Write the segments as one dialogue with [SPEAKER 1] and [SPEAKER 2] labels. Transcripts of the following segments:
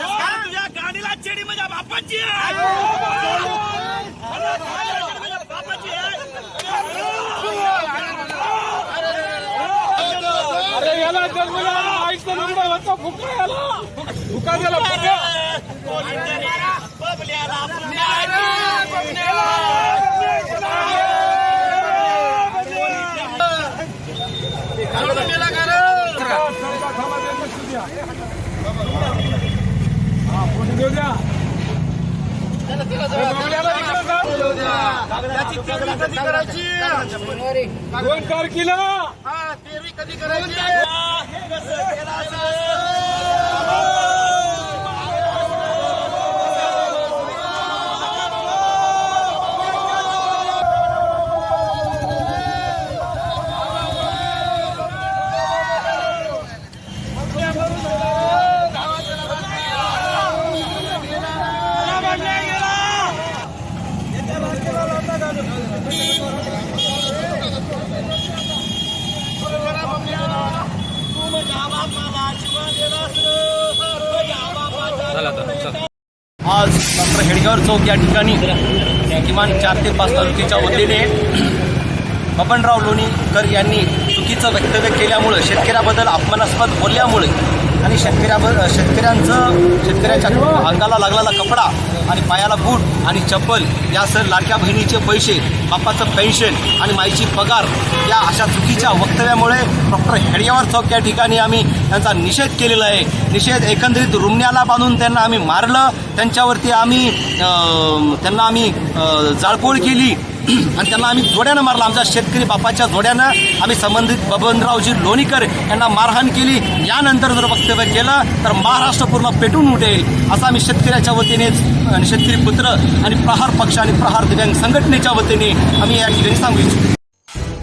[SPEAKER 1] रस्ता?
[SPEAKER 2] तुझ्या गाडीला चेडी माझ्या बापाची आहे. बापाची
[SPEAKER 3] अरे याला जन्मला आईचं नंबर होता. फुका याला. फुका दिला फुका.
[SPEAKER 1] कधी करायची?
[SPEAKER 3] दोन तारखेला
[SPEAKER 1] हा, पेरणी कधी करायची
[SPEAKER 4] आज डॉक्टर हेडगावर चौक या ठिकाणी किमान चार ते पाच तालुक्याच्या वतीने बबनराव लोणीकर यांनी चुकीचं वक्तव्य केल्यामुळं शेतकऱ्याबद्दल अपमानास्पद बोलल्यामुळे आणि शेतकऱ्याब शेतकऱ्यांचं शेतकऱ्याच्या अंगाला लागलेला कपडा आणि पायाला बूट आणि चप्पल यासह लाडक्या बहिणीचे पैसे बापाचं पेन्शन आणि माईची पगार या अशा चुकीच्या वक्तव्यामुळे डॉक्टर हेडियावर चौक या ठिकाणी आम्ही त्यांचा निषेध केलेला आहे. निषेध एकंदरीत रुमण्याला बांधून त्यांना आम्ही मारलं त्यांच्यावरती आम्ही त्यांना आम्ही जाळपोळ केली. आणि त्यांना आम्ही जोड्यानं मारलं. आमच्या शेतकरी बापाच्या जोड्यानं आम्ही संबंधित बबनरावजी लोणीकर यांना मारहाण केली. यानंतर जर वक्तव्य केलं तर महाराष्ट्र पूर्ण पेटून उठेल असं आम्ही शेतकऱ्याच्या वतीने आणि शेतकरी पुत्र आणि प्रहार पक्ष आणि प्रहार दिव्यांग संघटनेच्या वतीने आम्ही या ठिकाणी सांगू इच्छितो.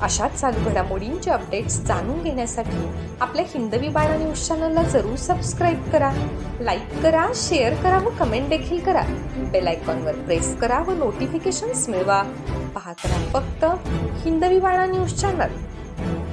[SPEAKER 5] अशाच चालू घडामोडींचे अपडेट्स जाणून घेण्यासाठी आपल्या हिंदवी बाणा न्यूज चॅनलला जरूर सबस्क्राईब करा. लाईक करा शेअर करा व कमेंट देखील करा. बेल आयकॉनवर प्रेस करा व नोटिफिकेशन्स मिळवा. पाहत राहा फक्त हिंदवी बाणा न्यूज चॅनल